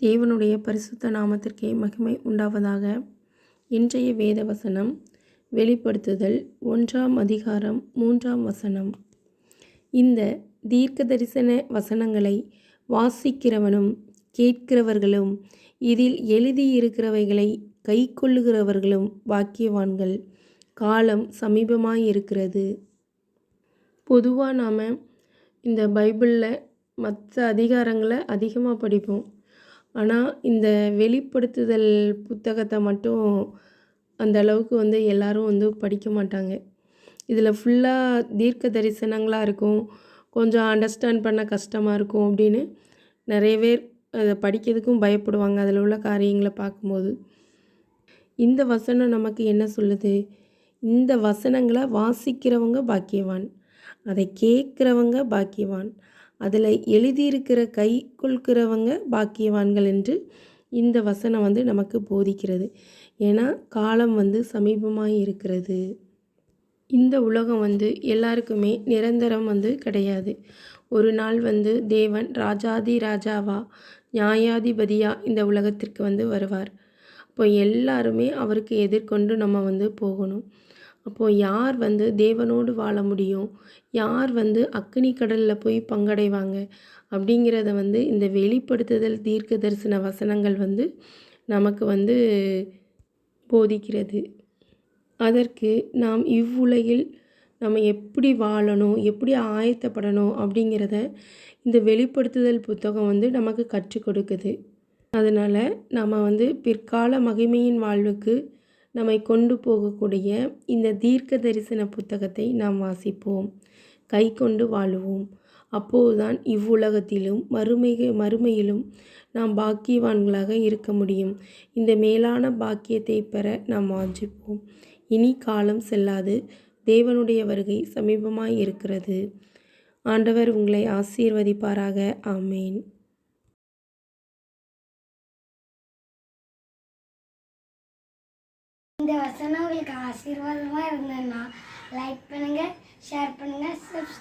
தேவனுடைய பரிசுத்த நாமத்திற்கே மகிமை உண்டாவதாக. இன்றைய வேத வசனம் வெளிப்படுத்துதல் ஒன்றாம் அதிகாரம் மூன்றாம் வசனம். இந்த தீர்க்க தரிசன வசனங்களை வாசிக்கிறவனும் கேட்கிறவர்களும் இதில் எழுதியிருக்கிறவைகளை கைக்கொள்ளுகிறவர்களும் பாக்கியவான்கள் காலம் சமீபமாயிருக்கிறது. பொதுவாக நாம் இந்த பைபிளில் மற்ற அதிகாரங்களை அதிகமாக படிப்போம். ஆனால் இந்த வெளிப்படுத்துதல் புத்தகத்தை மட்டும் அந்த அளவுக்கு வந்து எல்லாரும் வந்து படிக்க மாட்டாங்க. இதில் ஃபுல்லாக தீர்க்க தரிசனங்களாக இருக்கும். கொஞ்சம் அண்டர்ஸ்டாண்ட் பண்ண கஷ்டமாக இருக்கும் அப்படின்னு நிறைய பேர் அதை படிக்கிறதுக்கும் பயப்படுவாங்க. அதில் உள்ள காரியங்களை பார்க்கும்போது. இந்த வசனம் நமக்கு என்ன சொல்லுது? இந்த வசனங்களை வாசிக்கிறவங்க பாக்கியவான். அதை கேட்குறவங்க பாக்கியவான். அதில் எழுதியிருக்கிற கை கொள்கிறவங்க பாக்கியவான்கள் என்று இந்த வசனம் வந்து நமக்கு போதிக்கிறது. ஏன்னா காலம் வந்து சமீபமாக இருக்கிறது. இந்த உலகம் வந்து எல்லாருக்குமே நிரந்தரம் வந்து கிடையாது. ஒரு நாள் வந்து தேவன் ராஜாதி ராஜாவா நியாயாதிபதியாக இந்த உலகத்திற்கு வந்து வருவார். அப்போ எல்லாருமே அவருக்கு எதிர்கொண்டு நம்ம வந்து போகணும். அப்போது யார் வந்து தேவனோடு வாழ முடியும்? யார் வந்து அக்னி கடலில் போய் பங்கடைவாங்க? அப்படிங்கிறத வந்து இந்த வெளிப்படுத்துதல் தீர்க்க தரிசன வசனங்கள் வந்து நமக்கு வந்து போதிக்கிறது. அதற்கு நாம் இவ்வுலகில் நம்ம எப்படி வாழணும் எப்படி ஆயத்தப்படணும் அப்படிங்கிறத இந்த வெளிப்படுத்துதல் புத்தகம் வந்து நமக்கு கற்றுக் கொடுக்குது. அதனால் நம்ம வந்து பிற்கால மகிமையின் வாழ்வுக்கு நம்மை கொண்டு போகக்கூடிய இந்த தீர்க்க தரிசன புத்தகத்தை நாம் வாசிப்போம். கை கொண்டு வாழுவோம். அப்போதுதான் இவ்வுலகத்திலும் மறுமை மறுமையிலும் நாம் பாக்கியவான்களாக இருக்க முடியும். இந்த மேலான பாக்கியத்தை பெற நாம் வாஞ்சிப்போம். இனி காலம் செல்லாது. தேவனுடைய வருகை சமீபமாய் இருக்கிறது. ஆண்டவர் உங்களை ஆசீர்வதிப்பாராக. ஆமேன். இந்த வசனம் உங்களுக்கு ஆசீர்வாதமாக இருந்ததுன்னா லைக் பண்ணுங்கள் ஷேர் பண்ணுங்கள் சப்ஸ்